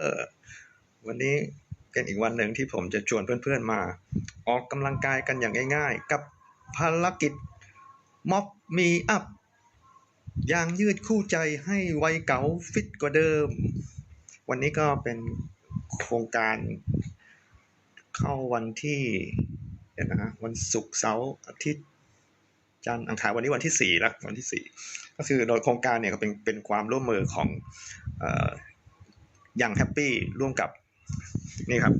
ออวันนี้เป็นอีกวันหนึ่งที่ผมจะชวนเพื่อนๆมา ออกกำลังกายกันอย่างง่ายๆ กับภารกิจม็อบมีอัพยางยืดคู่ใจให้วัยเก๋าฟิตกว่าเดิม วันนี้ก็เป็นโครงการเข้าวันที่เดี๋ยวนะวันศุกร์เสาร์อาทิตย์จันทร์อังคารวันนี้วันที่สี่แล้ววันที่สี่ก็คือโดยโครงการเนี่ยก็เป็นเป็นความร่วมมือของเอ่อยังแฮปปี้ร่วมกับนี่ครับ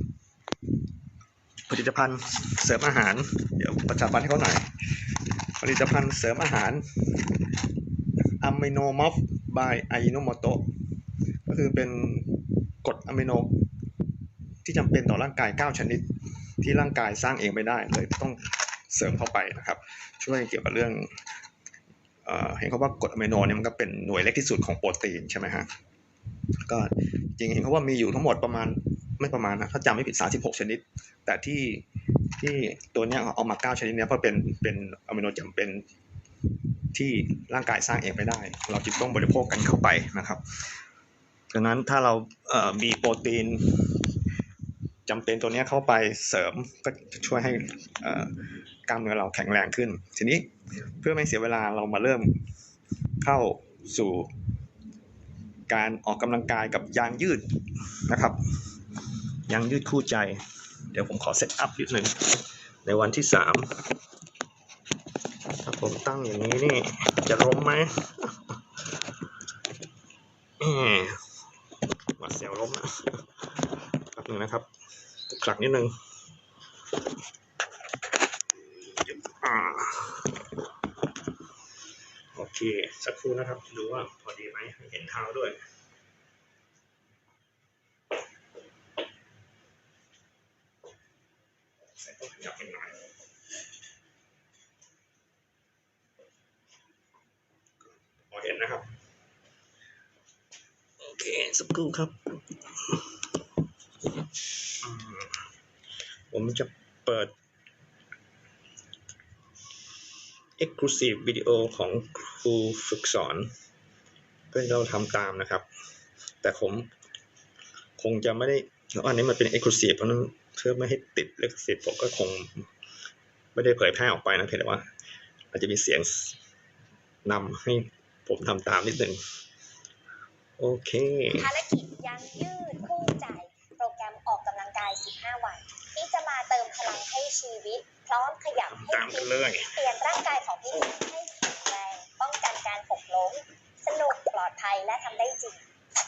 ผลิตภัณฑ์เสริมอาหาร เดี๋ยวประชาพันธ์ให้เขาหน่อย ผลิตภัณฑ์เสริมอาหารอะมิโนมอฟบายไอโนโมโตก็คือเป็นกรดอะมิโนที่จำเป็นต่อร่างกาย 9 ชนิด ที่ร่างกายสร้างเองไม่ได้เลยต้องเสริมเข้าไปนะครับ ช่วยเกี่ยวกับเรื่องเอเห็นเขาว่ากรดอะมิโนเนี่ยมันก็เป็นหน่วยเล็กที่สุดของโปรตีนใช่ไหมฮะ ก็จริงเห็นเขาว่ามีอยู่ทั้งหมดประมาณไม่ประมาณนะถ้าจำไม่ผิด 36 ชนิด แต่ที่ที่ตัวเนี้ยเอามา 9 ชนิดเนี้ยเพราะเป็นเป็นอะมิโนจำเป็นที่ร่างกายสร้างเองไม่ได้ เราจึงต้องบริโภคกันเข้าไปนะครับดังนั้นถ้าเราเอ่อมีโปรตีนจำเป็นตัวเนี้ยเข้าไปเสริมก็จะช่วยให้อ่อกล้ามเนื้อเราแข็งแรงขึ้น ทีนี้เพื่อไม่เสียเวลาเรามาเริ่มเข้าสู่ การออกกำลังกายกับยางยืดนะครับ ยางยืดคู่ใจ เดี๋ยวผมขอเซตอัพนิดหนึ่งในวันที่สามถ้าผมตั้งอย่างนี้นี่ จะล้มไหมเอ๊ะหวัดเสียวล้มนะแป๊บหนึงนะครับคลักนิดนึงอ่าโอเค สักครู่นะครับ ดูว่าพ ดีไหมให้เห็นเท้าด้วยใส่ต้องขยับไปหน่อยพอเห็นนะครับ โอเค สักครู่ครับอืมผมจะเปิด Exclusive วิดีโอของครูฝึกสอนเพื่อให้เราทำตามนะครับ แต่ผมคงจะไม่ได้อันนี้มันเป็น Exclusive เพราะฉะนั้นเพื่อไม่ให้ติดลิขสิทธิ์ผมก็คงไม่ได้เผยแพร่ออกไปนะเพียงแต่ว่า อาจจะมีเสียงนำให้ผมทำตามนิดนึงโอเคภารกิจยังยืดคู่ใจโปรแกรมออกกำลังกาย 15 วัน ที่จะมาเติมพลังให้ชีวิต พร้อมขยับให้ตามฟิกันตเลยเปลี่ยนร่างกายของพี่ให้แข็งแรงป้องกันการหกล้ม สนุกปลอดภัยและทำได้จริง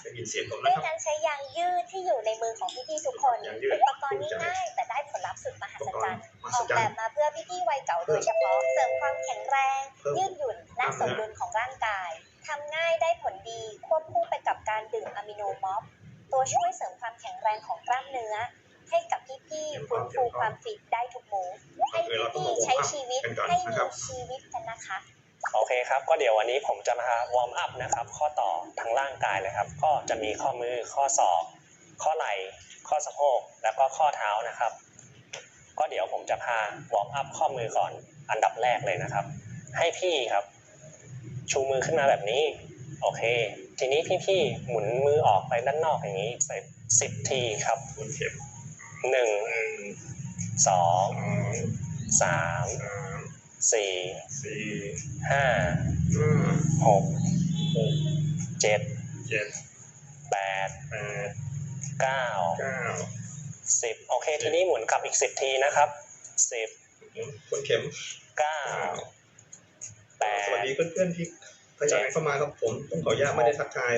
ได้ยินเสียงผมด้นะวยครับ การใช้ยางยืดที่อยู่ในมือของพี่ๆทุกคนยางยืดอุปกรณ์ง่ายๆแต่ได้ผลลัพธ์สุดมหัศจรรย์มหัอศอกจรแบรบย์มาเพื่อพี่ๆวัยเก่าโดยเฉพาะเสริมความแข็งแรง เพิ่มยืดหยุ่นและสมดุลของร่างกายทำง่ายได้ผลดีควบคู่ไปกับการดื่มอะมิโนม็อบตัวช่วยเสริมความแข็งแรงของกล้ามเนื้อ ให้กับพี่ๆฟื้นฟูความฟิตได้ทุกมูฟให้พี่ๆใช้ชีวิตให้มีชีวิตกันนะคะ โอเคครับ ก็เดี๋ยววันนี้ผมจะมาวอร์มอัพนะครับ ข้อต่อทั้งร่างกายเลยครับ ก็จะมีข้อมือ ข้อศอก ข้อไหล่ ข้อสะโพก แล้วก็ข้อเท้านะครับ ก็เดี๋ยวผมจะพาวอร์มอัพข้อมือก่อน อันดับแรกเลยนะครับ ให้พี่ครับ ชูมือขึ้นมาแบบนี้ โอเค ทีนี้พี่ๆหมุนมือออกไปด้านนอกอย่างนี้เสร็จสิบทีครับบนเข็มหนึ่งหนึ่งสองสองสาม สามสี่สี่ห้าห้าหกหกเจ็ดเจ็ดแปดแปดเก้าเก้าสิบโอเค ทีนี้หมุนกลับอีกสิบทีนะครับสิบบนเข็มเก้าเก้าแปดสวัสดีเพื่อนๆที่พยายามเข้ามาครับผมต้องขออนุญาตไม่ได้ทักทาย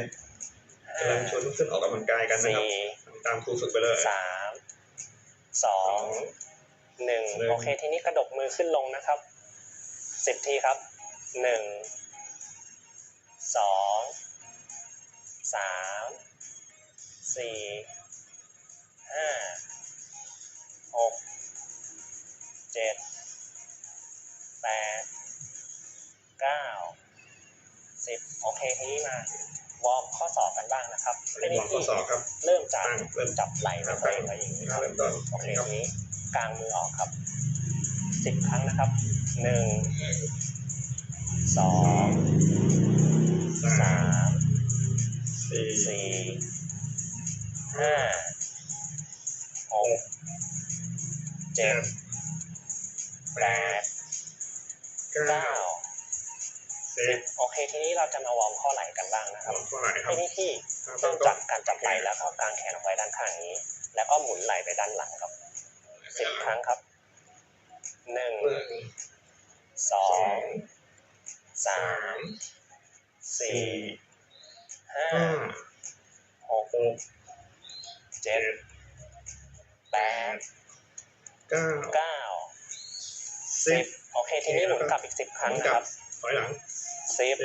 กำลังชวนเพื่อนๆออกกำลังกายกันนะครับสี่ตามครูฝึกไปเลยสามสองหนึ่งหนึ่งโอเค ทีนี้กระดกมือขึ้นลงนะครับ สิบทีครับหนึ่งสองสามสี่ห้าหกเจ็ดแปดเก้าสิบโอเคทีนี้มาวอร์มข้อศอกกันบ้างนะครับเล่นบอลข้อศอกครับ เริ่มจากตั้งเริ่มจับไหล่ของตัวเองไว้อย่างนี้ครับเริ่มต้นโอเคครับทีนี้กางมือออกครับสิบครั้งนะครับ หนึ่งสองสามสี่สี่ห้าหกเจ็ดแปดเก้าสิบโอเคทีนี้เราจะมาวอร์มข้อไหล่กันบ้างนะครับเท่าไหร่ครัให้บพี่พี่เริ่มจากการจับไหล่แล้วก็กางแขนออกไว้ด้านข้างนี้ แล้วก็หมุนไหล่ไปด้านหลังครับสิบครั้งครับหนึ่ง สองสามสี่ห้าหกเจ็ดแปดเก้าเก้าสิบโอเค ทีนี้หมุนกลับอีกสิบครั้งนะครับถอยหลังสิบ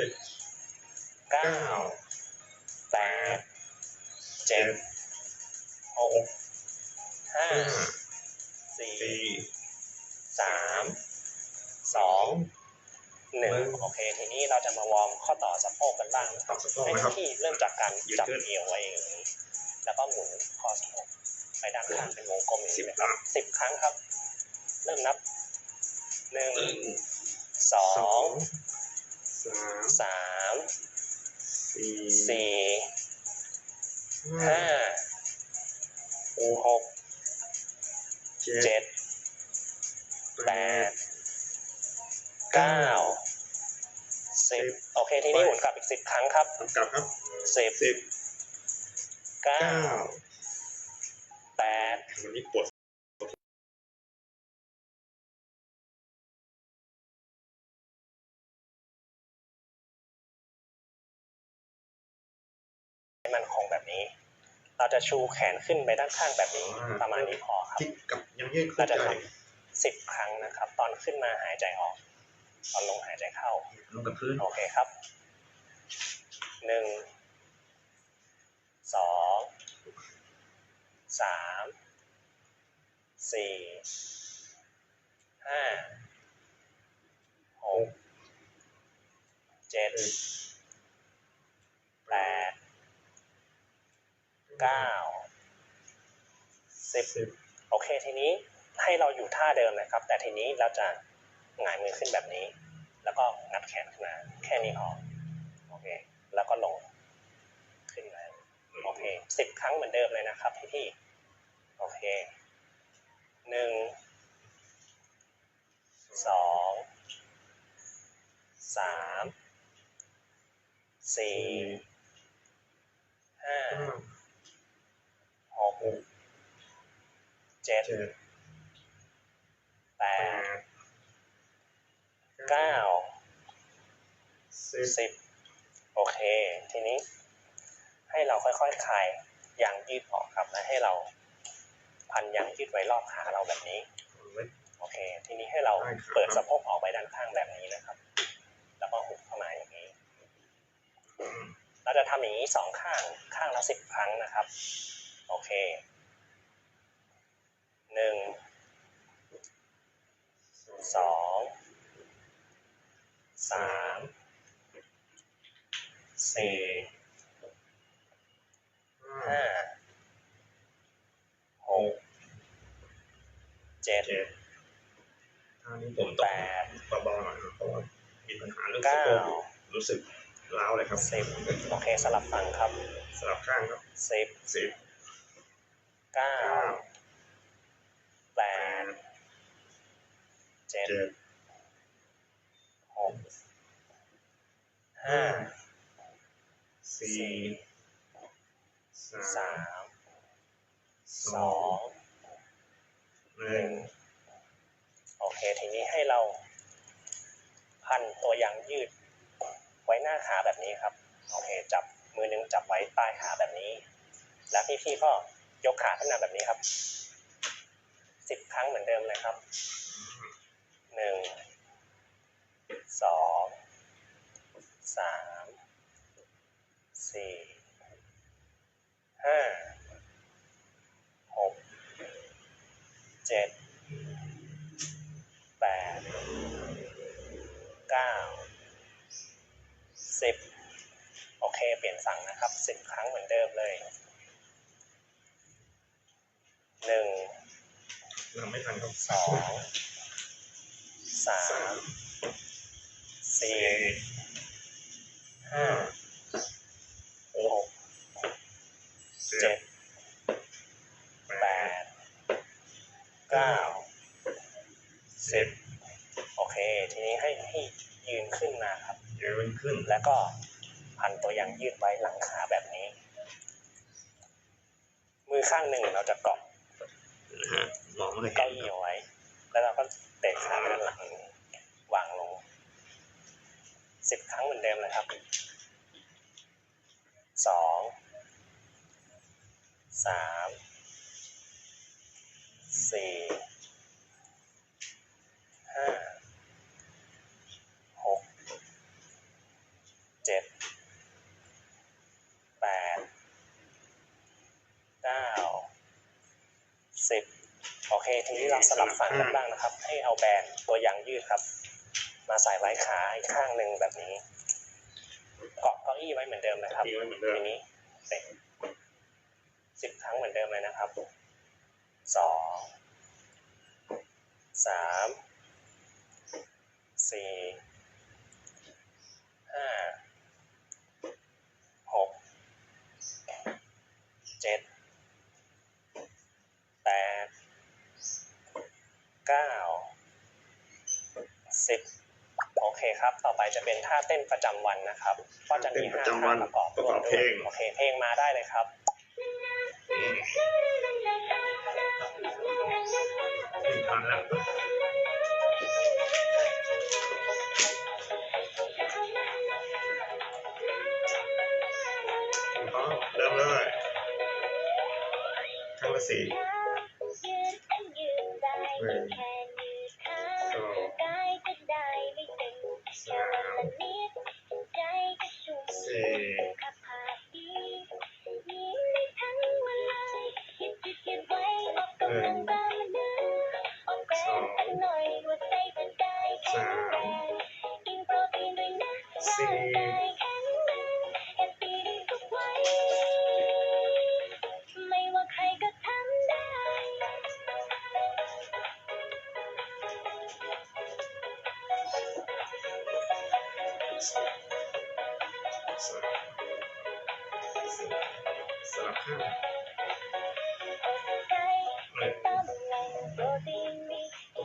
เก้าแปดเจ็ดหกห้าสี่สาม สองหนึ่งโอเค ทีนี้เราจะมาวอร์มข้อต่อสะโพกกันบ้างนะคตัรับบสะโพกให้นะครับ ที่เริ่มจากการยืดจับขึ้นเอวไว้อย่างนี้แล้วก็หมุนข้อสะโพกไปด้านข้างเป็นวงกลมอย่างสินี้บนะครับครั้งสิบครั้งครับ เริ่มนับหนึ่งหนึ่งสอสองงสามสามสี่สี่ห้าห้าหกเจ็ดเจ็ดแปแปดด เก้าสิบโอเค ทีนี้หมุนกลับอีกสิบครั้งครับ กลับครับสิบสิบเก้าเก้าแปดวันนี้ปวดให้มันคงแบบนี้ เราจะชูแขนขึ้นไปด้านข้างแบบนี้ประมาณนี้พอครับจิกกับยังยืดเราเข้าจะใจทำสิบครั้งนะครับ ตอนขึ้นมาหายใจออกตอนลงหายใจเข้าลงกับพื้น โอเคครับ หนึ่ง สอง สาม สี่ ห้า หก เจ็ด แปด เก้าสิบสิบ โอเคทีนี้ให้เราอยู่ท่าเดิมนะครับ แต่ทีนี้เราจะหงายมือขึ้นแบบนี้ แล้วก็งัดแขนขึ้นมา แค่นี้พอโอเค แล้วก็ลง ขึ้นมาโอเคสิบครั้งเหมือนเดิมเลยนะครับพี่พี่ๆโอเคหนึ่งสองสามสี่ห้าห้าหกเจ็ดเจ็ดแปแปดดเก้า สิบสิบโอเค ทีนี้ ให้เราค่อยๆคลายยางยืดออกครับและให้เราพันยางยืดไว้รอบขาเราแบบนี้โอเค ทีนี้ให้เราเปิดสะโพกออกไปด้านข้างแบบนี้นะครับ แล้วก็หุบเข้ามาอย่างนี้ เราจะทำอย่างนี้สองข้างข้างละสิบครั้งนะครับ โอเคหนึ่งสองสาม สี่ห้าห้าหกเจ็ดเจ็ดท่านี้ผมต้แปองดเบาๆหน่อยนะเพราะว่ามีปัญหาเรื่องสะเก้าโพกอยู่รู้สึกร้าวเลยครับสิบโอเคสลับฝั่งครับสลับข้างครับสิบสิบเก้าเก้าแปแปดดเจ็ดเจ็ดหกห้า สี่สามสองหนึ่งโอเค ทีนี้ให้เราพันตัวยางยืด ไว้หน้าขาแบบนี้ครับ โอเค จับมือหนึงจับไว้ใต้ขาแบบนี้ แล้วพี่ๆก็ยกขาขึ้นมาแบบนี้ครับสิบครั้งเหมือนเดิมเลยครับหนึ่งสองสาม สี่ห้าหกเจ็ดแปดเก้าสิบโอเค เปลี่ยนฝั่งนะครับสิบครั้งเหมือนเดิมเลยหนึ่งทำไม่ทันครับสองสามสี่ห้า ห ห ก ก เจ็ เจ็ ด ด เก้า สิบโอเค ทีนี้ให้ให้ยืนขึ้นมาครับ ยืนขึ้น แล้วก็พันตัวอย่างยืดไว้หลังขาแบบนี้ มือข้างหนึ่งเราจะเกาะ นะฮะมองไม่เคยเห็ เก้าน อี้เอาไว้ แล้วเราก็เตะขาด้านหลังวางลงสิบครั้งเหมือนเดิมเลยครับสองสามสี่ห้าหกเจ็ดแปดเก้าสิบ โอเคทีนี้เราสลับฝั่งกันบ้างนะครับ ให้เอาแบนตัวยางยืดครับ มาใส่ไว้ขาอีกข้างหนึ่งแบบนี้ เกาะเก้าอี้ไว้เหมือนเดิมนะครับทิ้งไว้เหมือนเดิมทีนี้เตะสิบครั้งเหมือนเดิมเลยนะครับสองสามสี่ห้าหกเจ็ด 9 10 โอเคครับ ต่อไปจะเป็นท่าเต้นประจำวันนะครับ ก็จะมีห้าท่าประกอบประกอบเพลง โอเค เพลงมาได้เลยครับทำแล้วเริ่มเลยทั้งละสี่ ห ต้อ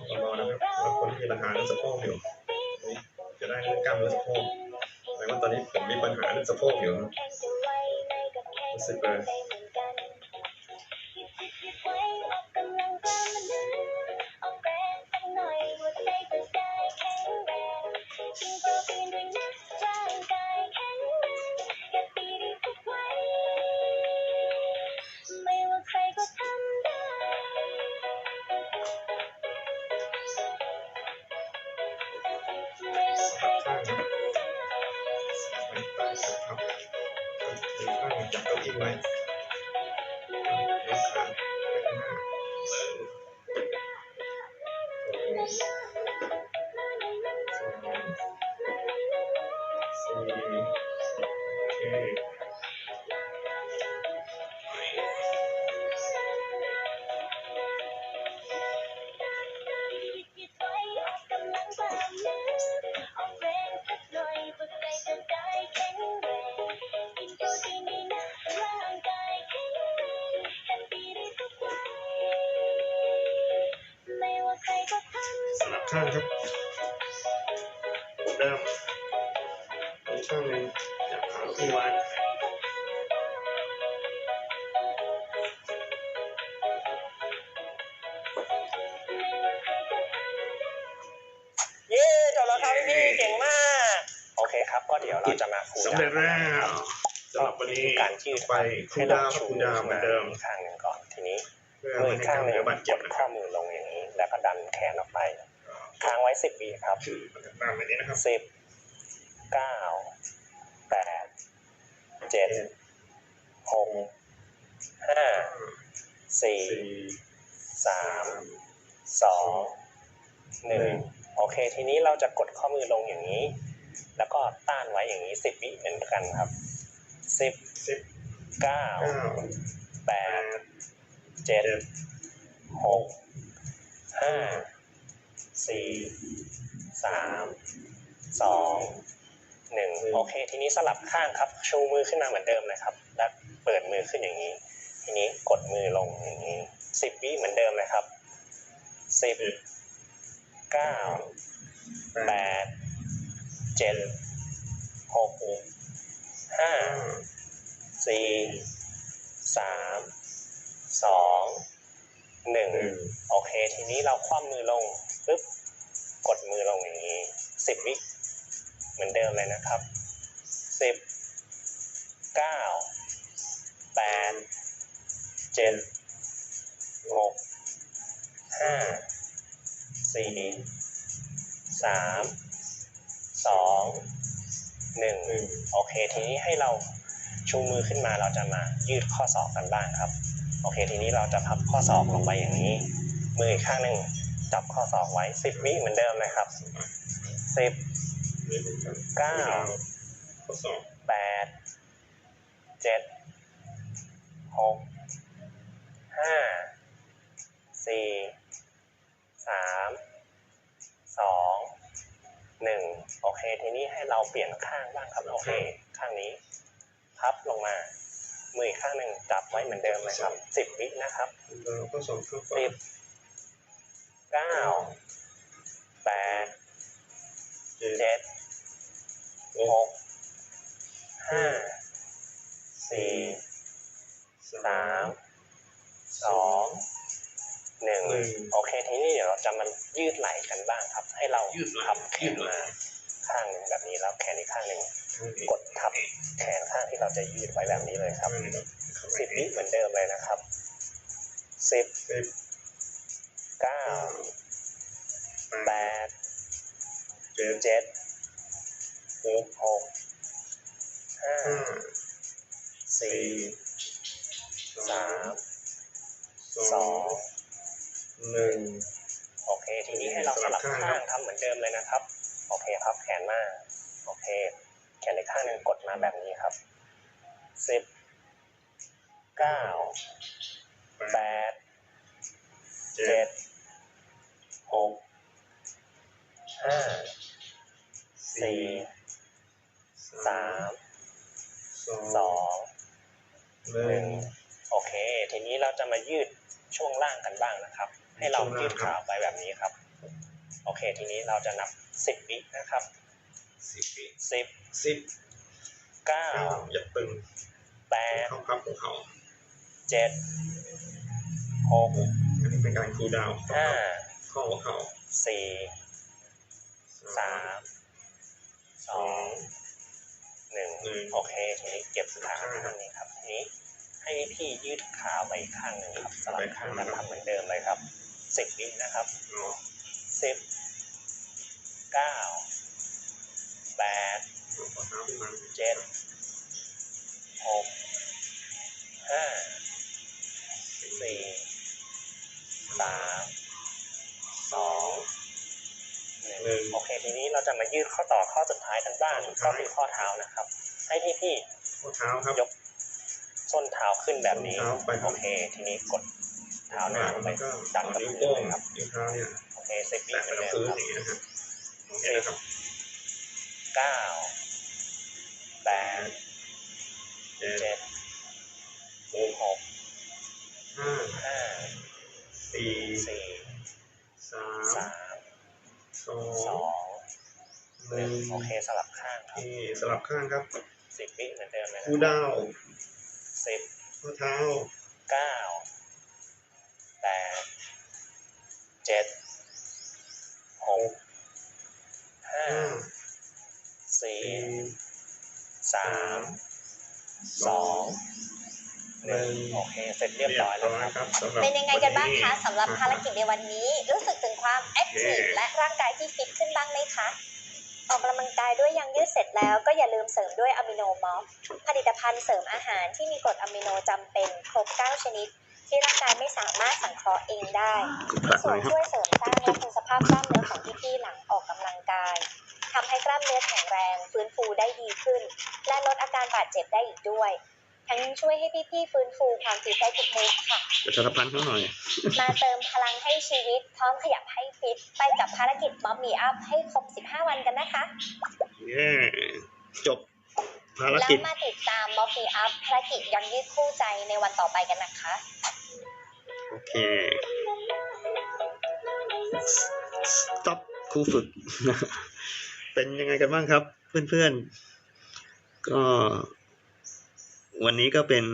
งรอนะครับแล้วคนที่มีปัญหาเรื่องสะโพกอยู่จะได้เรื่องกล้ามเนื้อสะโพกแปลว่าตอนนี้ผมมีปัญหาเรื่องสะโพกอยู่ครับรู้สึกเลยาำสลับข้างครับเริ่มอีกข้างหนึ่งจับขาเก้าอี้ไว้เย้จบแล้วครับพี่ๆเก่งมาก โอเคครับ ก็เดี๋ยวเราจะมาคูลสำดาเร็จวน์แล้วสำหรับวันนี้การยืดไปคูลดาวน์คูลดาวน์เหมือนเดิม อีกข้างหนึ่งก่อน ทีนี้เพื่อมืไม่อให้กข้าล้างมหนึ่งเนื้อบาดกเจ็บดนะคข้อรับมือ สิบวิครับชื่อตามแบบนี้นะครับสิบเก้าแปดเจ็ดหกห้าสี่สี่สามสองหนึ่งโอเค ทีนี้เราจะกดข้อมือลงอย่างนี้ แล้วก็ต้านไว้อย่างนี้สิบวิเหมือนกันครับสิบสิบเก้าเก้าแปแปดดเจ็ดเจ็ดหกห้า สี่สามสองหนึ่งโอเค ทีนี้สลับข้างครับ ชูมือขึ้นมาเหมือนเดิมนะครับ แล้วเปิดมือขึ้นอย่างนี้ ทีนี้กดมือลงอย่างนี้สิบวิเหมือนเดิมเลยครับสิบเก้าแปดเจ็ดหกห้าสี่สามสอง หนึ่งโอเค ทีนี้เราคว่ำมือลงปึ๊บกดมือลงอย่างนี้สิบวิเหมือนเดิมเลยนะครับสิบเก้าแปดเจ็ดหกห้าสี่สามสองหนึ่งโอเค ทีนี้ให้เราชูมือขึ้นมาเราจะมายืดข้อศอกกันบ้างครับ โอเค ทีนี้เราจะพับข้อศอกลงไปอย่างนี้ มืออีกข้างหนึ่งจับข้อศอกไว้สิบวิเหมือนเดิมเลยครับสิบเก้าข้อสอบแปดเจ็ดหกห้าสี่สามสองหนึ่งโอเค ทีนี้ให้เราเปลี่ยนข้างบ้างครับ โอเค ข้างนี้ พับลงมา มืออีกข้างหนึ่งจับไว้เหมือนเดิมเลยครับสิบวินะครับแล้วข้อสอบข้อสิบเก้าแปดเจ็ดเจ็ดหกห้าสี่สามสองหนึ่งโอเคทีนี้เดี๋ยวเราจะมายืดไหล่กันบ้างครับ ให้เราพับแขนมาข้างหนึ่งแบบนี้แล้วแขนอีกข้างหนึ่ง กดทับแขนข้างที่เราจะยืดไว้แบบนี้เลยครับสิบวิเหมือนเดิมเลยนะครับสิบสิบเก้าแปดเจ็ดเจ็ดหกหกห้าห้าสี่สาสามมสสอองงหนึ่งโอเค ทีนี้ให้เราสลับข้างทำเหมือนเดิมเลยนะครับ โอเคครับแขนมาโอเค แขนอีกข้างหนึ่งกดมาแบบนี้ครับสิบเก้าแปดเจ็ดหกห้าสี่สามสองหนึ่งโอเค ทีนี้เราจะมายืดช่วงล่างกันบ้างนะครับ ให้เรายืดขาไปแบบนี้ครับ โอเค ทีนี้เราจะนับสิบวินะครับ สิบปีสิบสิบเก้าเก้าอย่าตึงแปดเข้าครับของเขาเจ็ดหกอันนี้เป็นการคูลดาวน์ห้าข้อหัวเข่าสี่สามสองหนึ่งหนึ่งโอเคทีนี้เก็บขาข้างนี้ครับทีนี้ให้พี่ยืดขาไปอีกข้างหนึ่งครับสลับข้างกันทำเหมือนเดิมเลยครับสิบวินะครับเนาะสิบเก้า แปดเอาข้อเท้าขึ้นมาเจ็ดหกห้าสี่สามสองหนึ่งหนึ่งโอเคทีนี้เราจะมายืดข้อต่อข้อสุดท้ายกันบ้างก็คือข้อเท้านะครับ ให้พี่พี่ข้อเท้าครับๆยกส้นเท้าขึ้นแบบนี้ส้นเท้าไปครับโอเค ทีนี้กดเท้าหน้าลงไปแล้วก็ดันเอากับนิ้วพื้นโป้งเลยครับนิ้วเท้าเนี่ยโอเคสิบวิแตะเหไปมือนกับเดิมพื้นครับอย่างนี้นะครับโอ เก้าแปดเจ็ดหกห้าห้าสี่สี่สามสามสองหนึ่งโอเคสลับข้างครับสลับข้างครับสิบวิเหมือนเดิมเลยนะคูลดาวสิบข้อเท้าเก้าแปดเจ็ดหกห้า สี่สี่สามสองหนึ่งโอเคเสร็จเรียบร้อยแล้วครับครับสำหรับเป็นยังไงกันบ้างคะวัสำหรับภารกิจในวันนี้ รู้สึกถึงความแอคทีฟโอเคและร่างกายที่ฟิตขึ้นบ้างไหมคะออกกำลังกายด้วยยังยืดเสร็จแล้วก็อย่าลืมเสริมด้วยอะมิโนมอฟผลิตภัณฑ์เสริมอาหารที่มีกรดอะมิโนจำเป็นครบ 9 ชนิด ที่ร่างกายไม่สามารถสังเคราะห์เองได้มีส่วนช่วยเสริมสร้างและคงสภาพกล้ามเนื้อของพี่ๆหลังออกกำลังกาย ทำให้กล้ามเนื้อแข็งแรง ฟื้นฟูได้ดีขึ้น และลดอาการบาดเจ็บได้อีกด้วย ทั้งยังช่วยให้พี่ๆฟื้นฟูความฟิตได้ทุกมุกค่ะประชาสัมพันธ์เขาหน่อย มาเติมพลังให้ชีวิตพร้อมขยับให้ฟิต ไปกับภารกิจบ๊อบมีอัพให้ครบ 15 วันกันนะคะเย้จบภารแล้วกิจมาติดตามบ๊อบมีอัพภารกิจยังยืดคู่ใจในวันต่อไปกันนะคะ โอเคต็อปครูฝึก เป็นยังไงกันบ้างครับ เพื่อนๆ ก็วันนี้ก็เป็น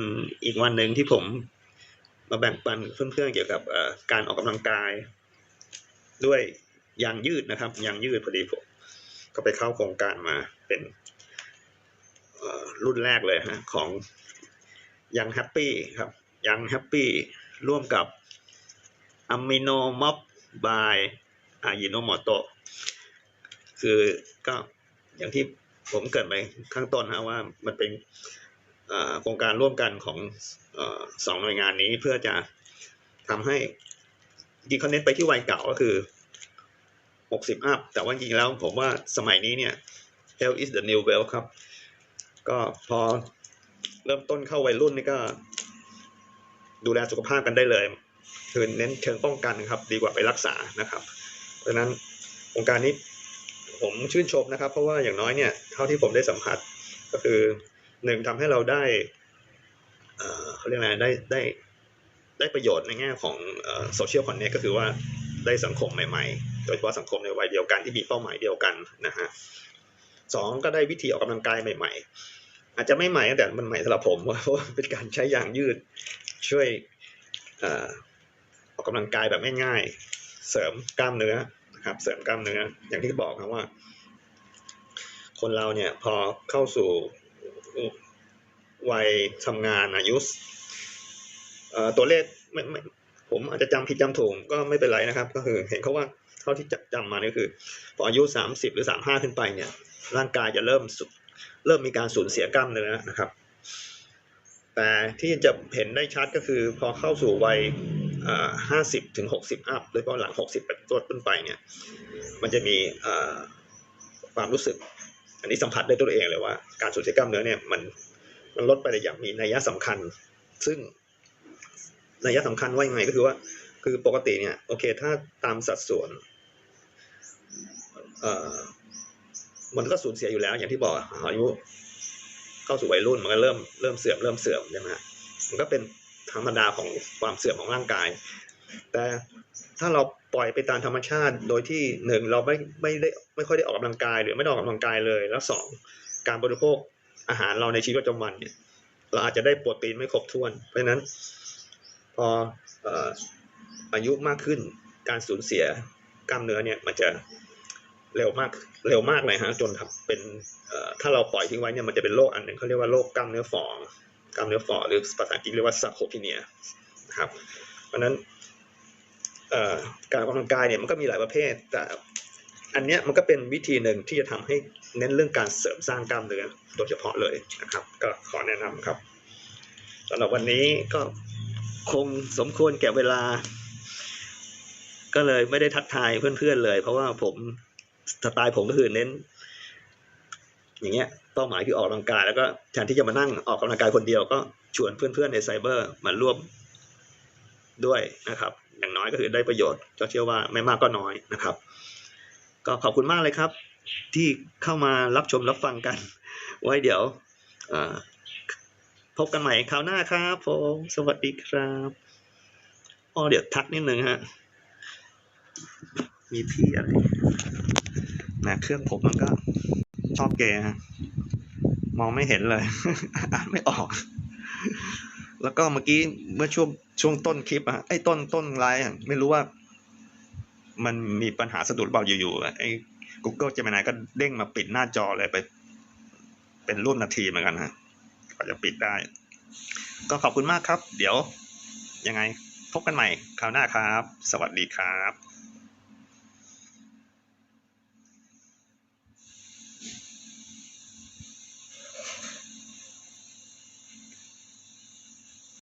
อีกวันหนึ่งที่ผมมาแบ่งปันเพื่อนๆเกี่ยวกับการออกกำลังกาย ด้วยยางยืดนะครับยางยืดพอดีผมก็ไปเข้าโครงการมาเป็นรุ่นแรกเลยฮะของยังแฮปปี้ครับยังแฮปปี้ร่วมกับอะมิโนม็อบบายอายิโนโมโต คือก็อย่างที่ผมเกิดไปข้างต้นนะว่ามันเป็นโครงการร่วมกันของอสองหน่วยงานนี้เพื่อจะทำให้จริงเขาเน้นไปที่วัยเก่าก็คือ 60 อัพ แต่ว่าจริงแล้วผมว่าสมัยนี้เนี่ย health is the new wealth ครับ ก็พอเริ่มต้นเข้าวัยรุ่นนี่ก็ ดูแลสุขภาพกันได้เลย คือเน้นเชิงป้องกันครับ ดีกว่าไปรักษานะครับ เพราะฉะนั้นโครงการนี้ ผมชื่นชมนะครับ เพราะว่าอย่างน้อยเนี่ยเท่าที่ผมได้สัมผัสก็คือหนึ่งทำให้เราได้เขาเรียกอะไรได้ได้ได้ประโยชน์ในแง่ของโซเชียลคอนเนคก็คือว่าได้สังคมใหม่ๆ โดยเฉพาะสังคมในวัยเดียวกันที่มีเป้าหมายเดียวกันนะฮะสองก็ได้วิธีออกกำลังกายใหม่ ๆ อาจจะไม่ใหม่แต่มันใหม่สำหรับผมเพราะว่าเป็นการใช้ยางยืดช่วยออออกกำลังกายแบบง่ายๆ เสริมกล้ามเนื้อ นะครับ เสริมกล้ามเนื้ออย่างที่บอกครับว่า คนเราเนี่ยพอเข้าสู่วัยทำงานอายุตัวเลขไม่ไม่ผมอาจจะจำผิดจำถูกก็ไม่เป็นไรนะครับ ก็คือเห็นเขาว่าเท่าที่จจำมานี่คือ พออายุสามสิบหรือสามห้าขึ้นไปเนี่ย ร่างกายจะเริ่มสุเริ่มมีการสูญเสียกล้ามเนื้อนะครับ แต่ที่จะเห็นได้ชัดก็คือ พอเข้าสู่วัย ห้าสิบถึงหกสิบอัพโดยเฉพาะหลังหกสิบเป็นต้นขึ้นไปเนี่ย มันจะมีความรู้สึก อันนี้สัมผัสได้ตัวเองเลยว่า การสูญเสียกล้ามเนื้อเนี่ยมันมันลดไปได้อย่างมีนัยสำคัญ ซึ่งนัยสำคัญว่ายังไงก็คือว่า คือปกติเนี่ยโอเคถ้าตามสัดส่วนมันก็สูญเสียอยู่แล้ว อย่างที่บอกอายุเข้าสู่วัยรุ่นมันก็เริ่มเริ่มเสื่อมเริ่มเสื่อมใช่ไหมฮะมันก็เป็น ธรรมดาของความเสื่อมของร่างกาย แต่ถ้าเราปล่อยไปตามธรรมชาติ โดยที่หนึ่งเราไม่ไม่ได้ไม่ค่อยได้ออกกำลังกาย หรือไม่ได้ออกกำลังกายเลย แล้วสองการบริโภคอาหารเราในชีวิตประจำวันเนี่ยเราอาจจะได้โปรตีนไม่ครบถ้วน เพราะฉะนั้นพออออายุมากขึ้นการสูญเสียกล้ามเนื้อเนี่ยมันจะเร็วมากเร็วมากเลยฮะจนทำเป็นถ้าเราปล่อยทิ้งไว้เนี่ยมันจะเป็นโรคอันหนึ่งเขาเรียกว่าโรคกล้ามเนื้อฝ่อ กล้ามเนื้อฝ่อหรือภาษาอังกฤษเรียกว่าซับโคพิเนียนะครับเพราะนั้นการออกกำลังกายเนี่ยมันก็มีหลายประเภท แต่อันเนี้ยมันก็เป็นวิธีหนึ่งที่จะทำให้เน้นเรื่องการเสริมสร้างกล้ามเนื้อโดยเฉพาะเลยนะครับ ก็ขอแนะนำครับสำหรับวันนี้ก็คงสมควรแก่เวลา ก็เลยไม่ได้ทักทายเพื่อนๆเลย เพราะว่าผมสไตล์ผมก็คือเน้น อย่างเงี้ย เป้าหมายคือออกกำลังกาย แล้วก็แทนที่จะมานั่งออกกำลังกายคนเดียวก็ชวนเพื่อนๆในไซเบอร์มาร่วมด้วยนะครับ อย่างน้อยก็คือได้ประโยชน์ก็เชื่อว่าไม่มากก็น้อยนะครับ ก็ขอบคุณมากเลยครับ ที่เข้ามารับชมรับฟังกัน ไว้เดี๋ยวพบกันใหม่คราวหน้าครับผมสวัสดีครับอ๋อเดี๋ยวทักนิดนึงฮะมีพี่อะไรนะเครื่องผมมันก็ชอบเกฮะ มองไม่เห็นเลย อ่านไม่ออก แล้วก็เมื่อกี้เมื่อช่วงช่วงต้นคลิปอะไอ้ต้นต้นไลน์อะไม่รู้ว่า มันมีปัญหาสะดุดเปล่าอยู่ๆไอ้ Google Gemini ก็เด้งมาปิดหน้าจอเลยไป เป็นรุ่นนาทีเหมือนกันฮะก็จะปิดได้ ก็ขอบคุณมากครับ เดี๋ยวยังไงพบกันใหม่คราวหน้าครับ สวัสดีครับ